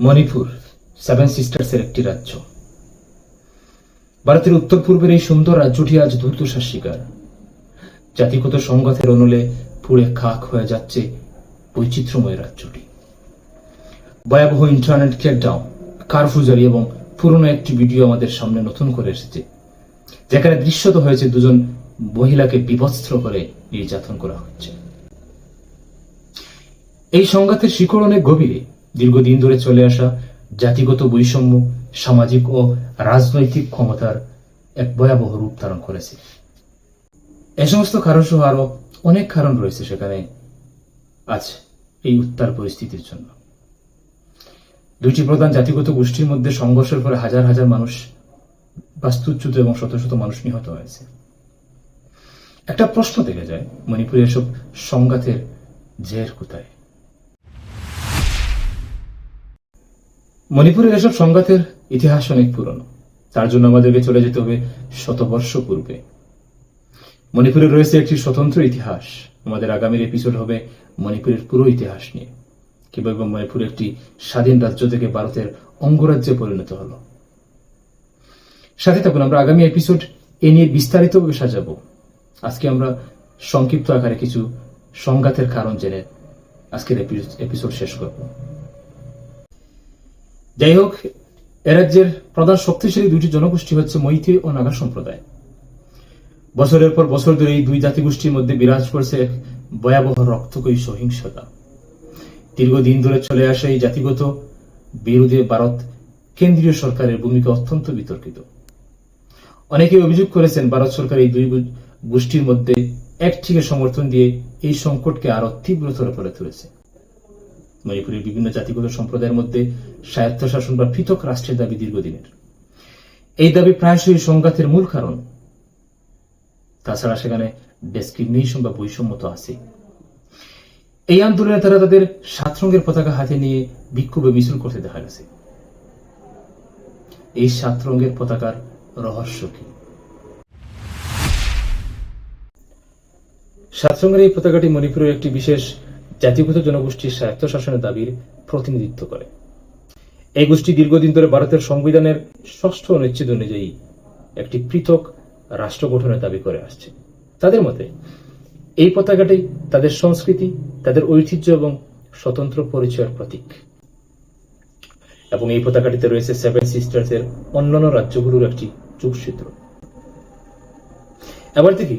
Manipur seven সিস্টার্সের একটি রাজ্য। ভারতের উত্তর পূর্বের এই সুন্দর রাজ্যটি আজ দুর্দশার শিকার। জাতিগত সংঘাতের অনলে পুড়ে খাক হয়ে যাচ্ছে বৈচিত্র্যময় রাজ্যটি। ভয়াবহ ইন্টারনেট ক্র্যাকডাউন কারফিউ জারি এবং পুরনো একটি ভিডিও আমাদের সামনে নতুন করে এসেছে, যেখানে দৃশ্যত হয়েছে দুজন মহিলাকে বিবস্ত্র করে নির্যাতন করা হচ্ছে। এই সংঘাতের শিকড় অনেক গভীরে দীর্ঘদিন ধরে চলে আসা জাতিগত বৈষম্য, সামাজিক ও রাজনৈতিক ক্ষমতার এক ভয়াবহ রূপ ধারণ করেছে। এ সমস্ত কারণ সহ আরও অনেক কারণ রয়েছে সেখানে আজ এই উত্তাল পরিস্থিতির জন্য। দুইটি প্রধান জাতিগত গোষ্ঠীর মধ্যে সংঘর্ষের ফলে হাজার হাজার মানুষ বাস্তুচ্যুত এবং শত শত মানুষ নিহত হয়েছে। একটা প্রশ্ন থেকে যায়, মণিপুরে এসব সংঘাতের জের কোথায়? মণিপুরের এসব সংঘাতের ইতিহাস অনেক পুরনো। তার জন্য আমাদেরকে চলে যেতে হবে শতবর্ষ পূর্বে। মণিপুরে রয়েছে একটি স্বতন্ত্র ইতিহাস। আমাদের আগামীর এপিসোড হবে মণিপুরের পুরো ইতিহাস নিয়ে। কীভাবে মণিপুর একটি স্বাধীন রাজ্য থেকে ভারতের অঙ্গরাজ্যে পরিণত হলো। সাথে থাকুন, আমরা আগামী এপিসোড এ নিয়ে বিস্তারিতভাবে সাজাবো। আজকে আমরা সংক্ষিপ্ত আকারে কিছু সংঘাতের কারণ জেনে আজকের এপিসোড শেষ করব। যাই হোক এ রাজ্যের প্রধান শক্তিশালী দুটি জনগোষ্ঠী হচ্ছে মৈথি ও নাগা সম্প্রদায়। বছরের পর বছর ধরে এই দুই জাতিগোষ্ঠীর মধ্যে বিরাজ করছে এক ভয়াবহ রক্তকয়ী সহিংসতা। দীর্ঘদিন ধরে চলে আসা এই জাতিগত বিরোধে ভারত কেন্দ্রীয় সরকারের ভূমিকা অত্যন্ত বিতর্কিত। অনেকে অভিযোগ করেছেন ভারত সরকার এই দুই গোষ্ঠীর মধ্যে একটিকে সমর্থন দিয়ে এই সংকটকে আরও তীব্রতর করে তুলেছে। মণিপুরের বিভিন্ন জাতিগত সম্প্রদায়ের মধ্যে স্বায়ত্তশাসন বা পৃথক রাষ্ট্রের দাবি দীর্ঘদিনের। এই দাবি প্রায়শই সংঘাতের মূল কারণ। তাছাড়া সেখানে ডিসক্রিমিনেশন বা বৈষম্য তো আছে। এই আন্দোলনে তারা তাদের সাত রঙের পতাকা হাতে নিয়ে বিক্ষোভে মিছিল করতে দেখা গেছে। এই সাত রঙের পতাকার রহস্য কি? সাত এই পতাকাটি মণিপুরের একটি বিশেষ জাতিগত জনগোষ্ঠীর স্বায়ত্তশাসনের দাবির প্রতিনিধিত্ব করে। এই গোষ্ঠী দীর্ঘদিন ধরে ভারতের সংবিধানের ষষ্ঠ অনুচ্ছেদ অনুযায়ী একটি পৃথক রাষ্ট্র গঠনের দাবি করে আসছে। তাদের মতে, এই পতাকাটি তাদের সংস্কৃতি, তাদের ঐতিহ্য এবং স্বতন্ত্র পরিচয়ের প্রতীক। এবং এই পতাকাটিতে রয়েছে সেভেন সিস্টার্স এর অন্যান্য রাজ্যগুলোর একটি যোগসূত্র এবার দেখি,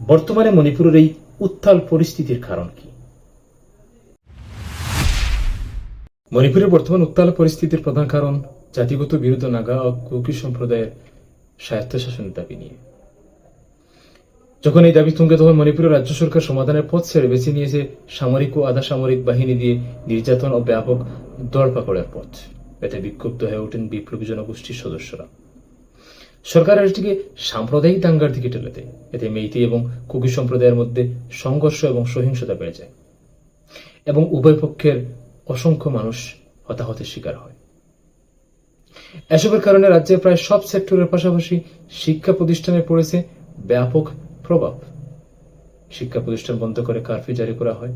বর্তমানে মণিপুরের এই উত্তাল পরিস্থিতির কারণ কি? মণিপুরের বর্তমান উত্তাল পরিস্থিতির প্রধান কারণ জাতিগত বিরোধ নাগা ও কুকি সম্প্রদায়ের স্বায়ত্তশাসনের দাবি নিয়ে। যখন এই দাবি তুঙ্গে তখন মণিপুরের রাজ্য সরকার সমাধানের পথ ছেড়ে বেছে নিয়েছে সামরিক ও আধা সামরিক বাহিনী দিয়ে নির্যাতন ও ব্যাপক দরপাকড়ের পথ। এতে বিক্ষুব্ধ হয়ে ওঠেন বিপ্লবী জনগোষ্ঠীর সদস্যরা। সরকার এটিকে সাম্প্রদায়িক দাঙ্গার দিকে ঠেলে দেয়। এতে মেইতি এবং কুকি সম্প্রদায়ের মধ্যে সংঘর্ষ এবং সহিংসতা বেড়ে যায়। এবং উভয় পক্ষের অসংখ্য মানুষ হতাহতের শিকার হয়। এসবের কারণে রাজ্যের প্রায় সব সেক্টরের পাশাপাশি শিক্ষা প্রতিষ্ঠানে পড়েছে ব্যাপক প্রভাব। শিক্ষা প্রতিষ্ঠান বন্ধ করে কারফিউ জারি করা হয়।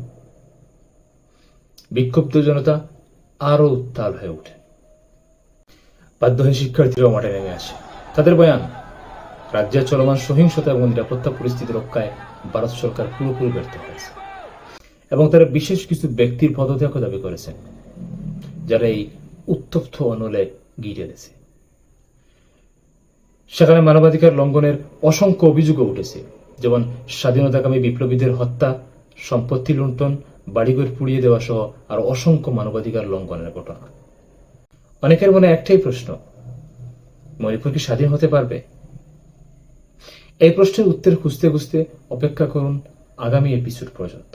বিক্ষুব্ধ জনতা আরও উত্তাল হয়ে ওঠে। বাধ্য হয়ে শিক্ষার্থীরাও মাঠে নেমে আসে। তাদের বয়ান, রাজ্যের চলমান সহিংসতা এবং নিরাপত্তা পরিস্থিতি রক্ষায় ভারত সরকার পুরোপুরি ব্যর্থ হয়েছে। এবং তারা বিশেষ কিছু ব্যক্তির পদত্যাগ দাবি করেছেন, যারা এই উত্তপ্ত অনলে গিয়ে দিয়েছে সেখানে মানবাধিকার লঙ্ঘনের অসংখ্য অভিযোগও উঠেছে, যেমন স্বাধীনতাকামী বিপ্লবীদের হত্যা, সম্পত্তি লুণ্ঠন, বাড়িঘর পুড়িয়ে দেওয়া সহ আর অসংখ্য মানবাধিকার লঙ্ঘনের ঘটনা। অনেকের মনে একটাই প্রশ্ন, মণিপুর কি স্বাধীন হতে পারবে? এই প্রশ্নের উত্তর খুঁজতে খুঁজতে অপেক্ষা করুন আগামী এপিসোড পর্যন্ত।